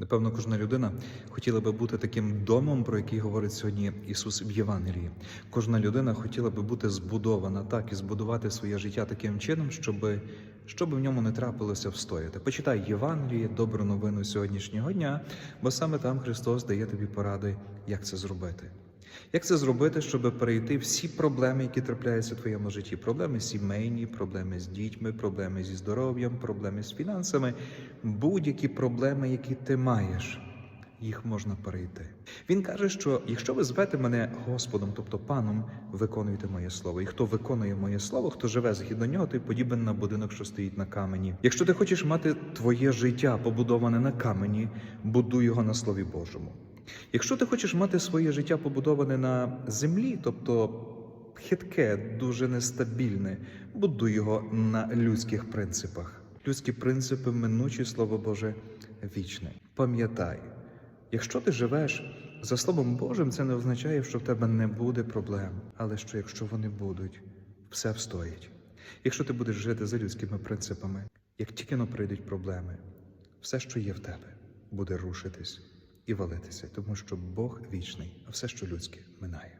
Напевно, кожна людина хотіла би бути таким домом, про який говорить сьогодні Ісус в Євангелії. Кожна людина хотіла би бути збудована так і збудувати своє життя таким чином, щоб, щоб в ньому не трапилося встояти. Почитай Євангеліє, добру новину сьогоднішнього дня, бо саме там Христос дає тобі поради, як це зробити. Як це зробити, щоб перейти всі проблеми, які трапляються в твоєму житті? Проблеми сімейні, проблеми з дітьми, проблеми зі здоров'ям, проблеми з фінансами, будь-які проблеми, які ти маєш, їх можна перейти. Він каже, що якщо ви звете мене Господом, тобто паном, виконуйте моє слово. І хто виконує моє слово, хто живе згідно нього, той подібен на будинок, що стоїть на камені. Якщо ти хочеш мати твоє життя побудоване на камені, будуй його на слові Божому. Якщо ти хочеш мати своє життя побудоване на землі, тобто хитке, дуже нестабільне, будуй його на людських принципах. Людські принципи минучі, слово Боже, вічне. Пам'ятай, якщо ти живеш за Словом Божим, це не означає, що в тебе не буде проблем, але що якщо вони будуть, все встоїть. Якщо ти будеш жити за людськими принципами, як тільки прийдуть проблеми, все, що є в тебе, буде рушитись і валитися, тому що Бог вічний, а все, що людське, минає.